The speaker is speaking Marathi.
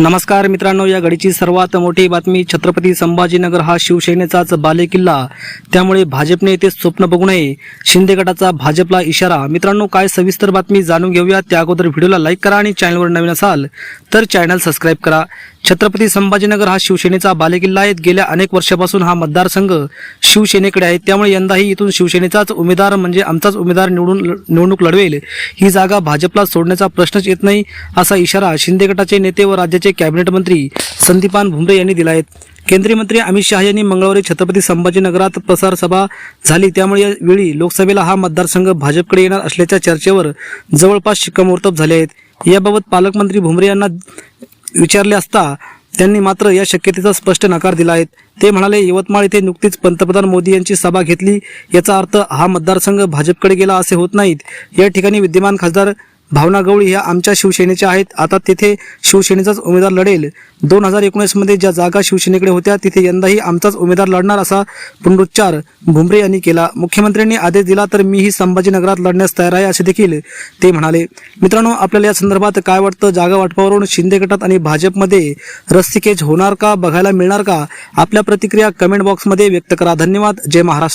नमस्कार मित्रांनो या घडीची सर्वात मोठी बातमी छत्रपती संभाजीनगर हा शिवसेनेचाच बालेकिल्ला. त्यामुळे भाजपने येथे स्वप्न बघू नये. शिंदे गटाचा भाजपला इशारा. मित्रांनो काय सविस्तर बातमी जाणून घेऊया. त्या अगोदर व्हिडिओला लाईक करा आणि चॅनलवर नवीन असाल तर चॅनल सबस्क्राईब करा. छत्रपती संभाजीनगर हा शिवसेनेचा बालेकिल्ला आहे. गेल्या अनेक वर्षापासून हा मतदारसंघ शिवसेनेकडे आहे. त्यामुळे यंदाही इथून शिवसेनेचाच उमेदवार म्हणजे आमचाच उमेदवार निवडून निवडणूक लढवेल. ही जागा भाजपला सोडण्याचा प्रश्नच येत नाही असा इशारा शिंदे गटाचे नेते व राज्याचे कॅबिनेट मंत्री संदीपान भुमरे यांनी दिला आहेत. केंद्रीय मंत्री अमित शहा यांनी मंगळवारी छत्रपती संभाजीनगरात प्रसार सभा झाली. त्यामुळे यावेळी लोकसभेला हा मतदारसंघ भाजपकडे येणार असल्याच्या चर्चेवर जवळपास शिक्कामोर्तब झाले आहेत. याबाबत पालकमंत्री भुमरे यांना विचारले असता त्यांनी मात्र या शक्यतेचा स्पष्ट नकार दिला आहे. ते म्हणाले यवतमाळ येथे नुकतीच पंतप्रधान मोदी यांची सभा घेतली. याचा अर्थ हा मतदारसंघ भाजपकडे गेला असे होत नाहीत. या ठिकाणी विद्यमान खासदार भावना गवळी ह्या आमच्या शिवसेनेच्या आहेत. आता तेथे शिवसेनेचाच उमेदवार लढेल. दोन हजार एकोणीसमध्ये ज्या जागा शिवसेनेकडे होत्या तिथे यंदाही आमचाच उमेदवार लढणार असा पुनरुच्चार भुमरे यांनी केला. मुख्यमंत्र्यांनी आदेश दिला तर मीही संभाजीनगरात लढण्यास तयार आहे असे देखील ते म्हणाले. मित्रांनो आपल्याला या संदर्भात काय वाटतं? जागा वाटपावरून शिंदे गटात आणि भाजपमध्ये रस्सीकेज होणार का? बघायला मिळणार का? आपल्या प्रतिक्रिया कमेंट बॉक्समध्ये व्यक्त करा. धन्यवाद. जय महाराष्ट्र.